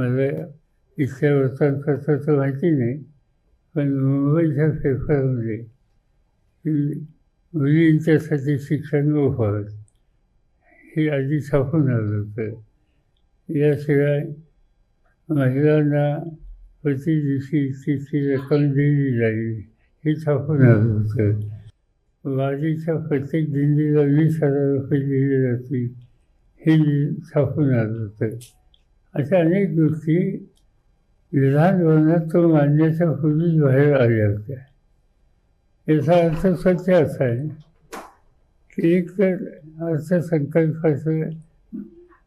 मला इथल्या तर माहिती नाही पण मुंबईच्या पेपरमध्ये मुलींच्यासाठी शिक्षण मोफत हे आधी छापून आलं होतं. याशिवाय महिलांना प्रति दिवशी तिची रक्कम दिली जाईल हे छापून आलं होतं. वारीच्या प्रत्येक दिंडीला वीस हजार रुपये दिले जातील हे छापून आलं होतं. अशा अनेक गोष्टी विधानभवनात तो मांडण्याच्या पूर्वीच बाहेर आल्या होत्या. याचा अर्थ सत्य असा आहे की एक तर अर्थसंकल्पाचं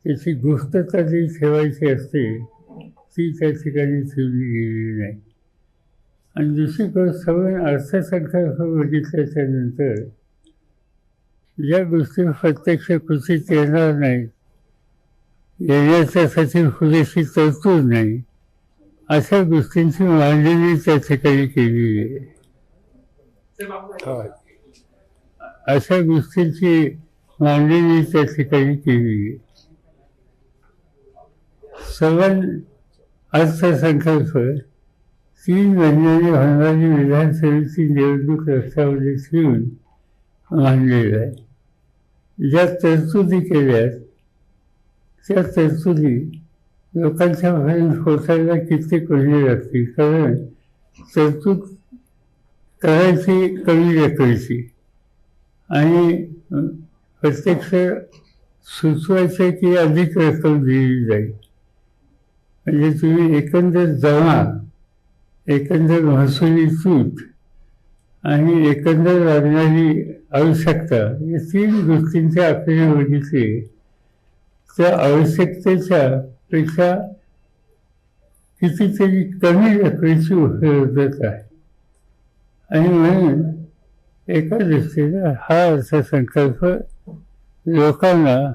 त्याची गोष्टता जी ठेवायची असते ती त्या ठिकाणी ठेवली गेलेली नाही. आणि दुसरी गोष्ट सवय अर्थसंकल्प बघितल्याच्या नंतर ज्या गोष्टी प्रत्यक्ष कृतीत येणार नाहीत येण्याच्यासाठी पुरेशी तरतूद नाही अशा गोष्टींची मांडणी त्या ठिकाणी केलेली आहे. अशा गोष्टींची मांडणी त्या ठिकाणी केली आहे. सवन अर्थसंकल्प तीन महिन्याने होणारी विधानसभेची निवडणूक लक्षामध्ये ठेवून मांडलेला आहे. ज्या तरतुदी केल्यात त्या तरतुदी लोकांच्या पर्यंत पोचायला कित्येक महिने लागतील? कारण तरतूद करायची कमी रकमेची आणि प्रत्यक्ष सुचवायचं की अधिक रक्कम दिली जाईल. म्हणजे तुम्ही एकंदर जमा एकंदर महसुली तूट आणि एकंदर लागणारी आवश्यकता या तीन गोष्टींच्या आपल्याला बघितले. त्या आवश्यकतेच्या पेक्षा कितीतरी कमी रकमेची उपलब्धता आहे. आणि म्हणून एका दृष्टीनं हा अर्थसंकल्प लोकांना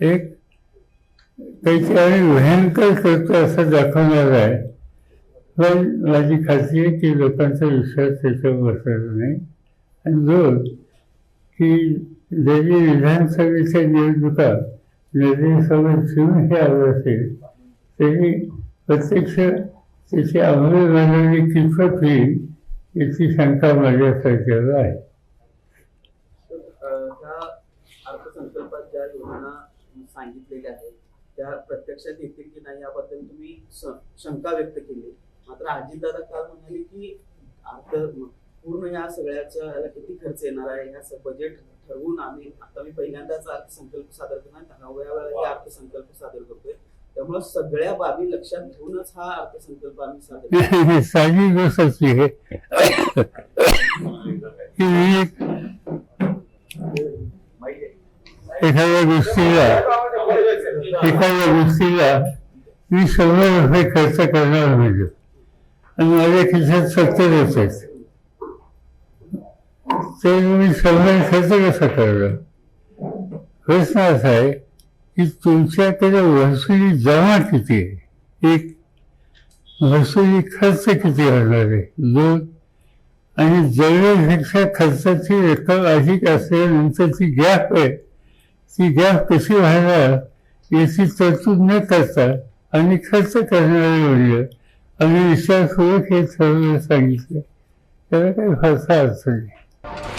एक काहीतरी आम्ही भयंकर करतो असं दाखवणार आहे. पण माझी खात्री आहे की लोकांचा विश्वास त्याच्यावर बसणार नाही. दोन की जरी विधानसभेच्या निवडणुका नजरेसमोर शिवून हे आलं असेल तरी प्रत्यक्ष त्याची अंमलबजावणी कितपत होईल याची शंका माझ्या सरकारला आहे अर्थसंकल्पात ज्या योजना सांगितलेल्या आहेत त्या प्रत्यक्षात येतील की नाही याबद्दल तुम्ही शंका व्यक्त केली. मात्र अजितदादा काल म्हणाले की अर्थ पूर्ण या सगळ्याच्या याला किती खर्च येणार आहे ह्या बजेट ठरवून आम्ही आता मी पहिल्यांदाच अर्थसंकल्प सादर करणार दहाव्या वेळा हे अर्थसंकल्प सादर करतोय. त्यामुळे सगळ्या बाबी लक्षात घेऊनच हा अर्थसंकल्प आम्ही सादर साधी गोष्ट एक एखाद्या गोष्टीला एखाद्या गोष्टीला मी शंभर रुपये खर्च करणार म्हणजे. आणि माझ्या खिशात सत्तर आहेत ते मी शंभर खर्च कसा करणार प्रश्न असा आहे की तुमच्याकडे वसुली जमा किती आहे? एक महसुली खर्च किती होणार आहे? दोन आणि जवळपेक्षा खर्चाची रक्कम अधिक असल्यानंतर ती गॅप आहे. ती गॅप कशी व्हायला याची तरतूद न करता आणि खर्च करणारे म्हणजे आणि विश्वासपूर्वक हे ठरवलं सांगितलं. त्याला काही फारसा अर्थ नाही. you